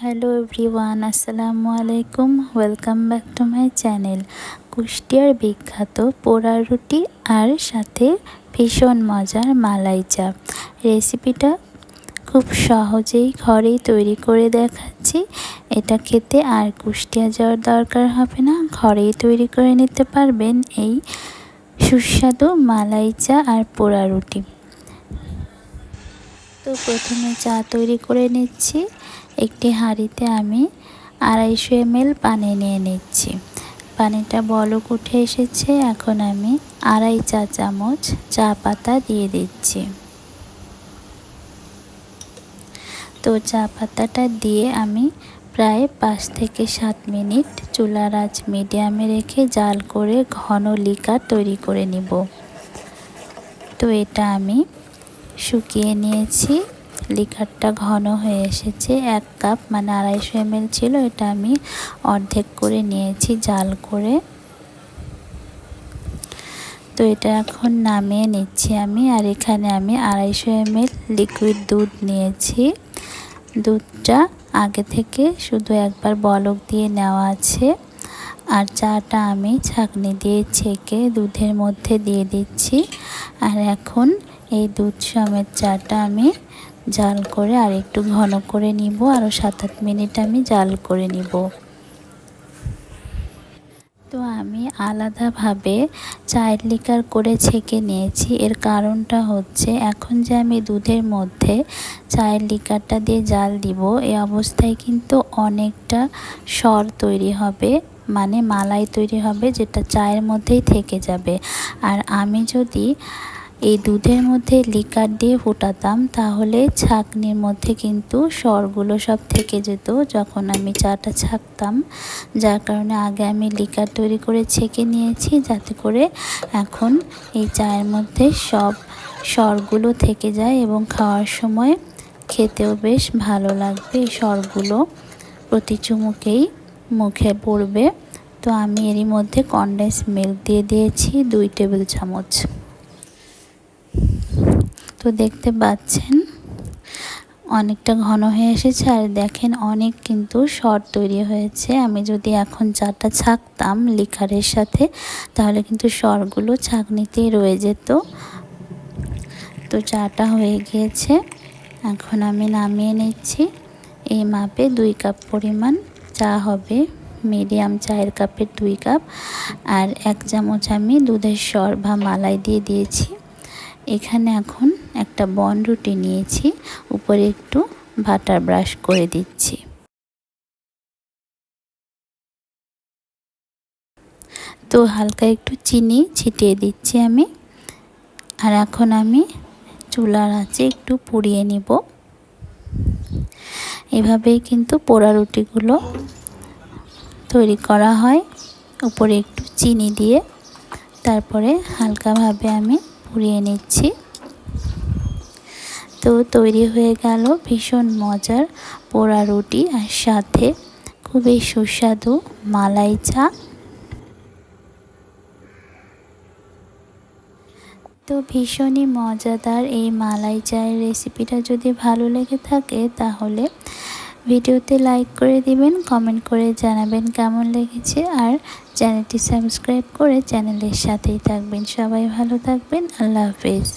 Hello everyone আসসালামু আলাইকুম welcome back to my channel কুষ্টিয়ার বিখ্যাত পোড়া রুটি আর সাথে ভীষণ মজার মালাই চা। রেসিপিটা খুব সহজেই ঘরেই তৈরি করে দেখাচ্ছি। এটা খেতে আর কুষ্টিয়া যাওয়ার দরকার হবে না। ঘরেই তৈরি করে নিতে পারবেন এই সুস্বাদু মালাই চা আর পোড়া রুটি। প্রথমে চা তৈরি করে নিচ্ছি। একটি হাঁড়িতে আমি আড়াইশো এমএল পানি নিয়ে নিচ্ছি। পানিটা বলক উঠে এসেছে, এখন আমি আড়াই চা চামচ চা পাতা দিয়ে দিচ্ছি। তো চা পাতাটা দিয়ে আমি প্রায় পাঁচ থেকে সাত মিনিট চুলার আঁচ মিডিয়ামে রেখে জাল করে ঘন লিকার তৈরি করে নিব। তো এটা আমি শুকিয়ে নিয়েছি। লিকারটা ঘন হয়ে এসেছে, এক কাপ মানে আড়াইশো এমএল ছিল, এটা আমি অর্ধেক করে নিয়েছি জাল করে। তো এটা এখন নামিয়ে নিচ্ছি আমি, আর এখানে আমি আড়াইশো এমএল লিকুইড দুধ নিয়েছি। দুধটা আগে থেকে শুধু একবার বলক দিয়ে নেওয়া আছে। আর চাটা আমি ছাঁকনি দিয়ে ছেঁকে দুধের মধ্যে দিয়ে দিচ্ছি। আর এখন এই দুধ সমেত চাটা আমি জাল করে আর একটু ঘন করে নিব। আরও সাত আট মিনিট আমি জাল করে নিব। তো আমি আলাদাভাবে চায়ের লিকার করে ছেঁকে নিয়েছি। এর কারণটা হচ্ছে এখন যে আমি দুধের মধ্যে চায়ের লিকারটা দিয়ে জাল দিব এই অবস্থায় কিন্তু অনেকটা স্বর তৈরি হবে। মানে মালাই তৈরি হবে যেটা চায়ের মধ্যেই থেকে যাবে। আর আমি যদি এই দুধের মধ্যে লিকার দিয়ে ফোটাতাম, তাহলে ছাকনির মধ্যে কিন্তু সরগুলো সব থেকে যেত যখন আমি চাটা ছাকতাম। যার কারণে আগে আমি লিকার তৈরি করে ছেঁকে নিয়েছি, যাতে করে এখন এই চায়ের মধ্যে সব সরগুলো থেকে যায় এবং খাওয়ার সময় খেতেও বেশ ভালো লাগবে। এই সরগুলো প্রতি চুমুকেই মুখে পড়বে। তো আমি এরই মধ্যে কনডেন্স মিল্ক দিয়ে দিয়েছি, দুই টেবিল চামচ। তো দেখতে পাচ্ছেন, অনেকটা ঘন হয়ে এসেছে আর দেখেন অনেক কিন্তু শর্ট তৈরি হয়েছে। আমি যদি এখন চাটা ছাকতাম লিকারের সাথে, তাহলে কিন্তু শরগুলো ছাকনিতেই রয়ে যেত। তো চাটা হয়ে গিয়েছে। এখন আমি নামিয়ে নিচ্ছি। এই মাপে দুই কাপ পরিমাণ চা হবে। মিডিয়াম চায়ের কাপের দুই কাপ। আর এক চামচ আমি দুধের সর বা মালাই দিয়ে দিয়েছি। এখানে এখন একটা বন রুটি নিয়েছি। উপরে একটু বাটার ব্রাশ করে দিচ্ছি। তো হালকা একটু চিনি ছিটিয়ে দিচ্ছি আমি। আর এখন আমি চুলার আঁচে একটু পুড়িয়ে নিব। এভাবেই কিন্তু পোড়া রুটিগুলো তৈরি করা হয়। উপরে একটু চিনি দিয়ে তারপরে হালকাভাবে আমি পুড়িয়ে নিচ্ছি। তো তৈরি হয়ে গেল ভীষণ মজার পোড়া রুটি আর সাথে খুবই সুস্বাদু মালাই চা। তো ভীষণই মজাদার এই মালাই চায়ের রেসিপিটা যদি ভালো লেগে থাকে তাহলে ভিডিওতে লাইক করে দিবেন, কমেন্ট করে জানাবেন কেমন লেগেছে আর চ্যানেলটি সাবস্ক্রাইব করে চ্যানেলের সাথেই থাকবেন। সবাই ভালো থাকবেন, আল্লাহ হাফেজ।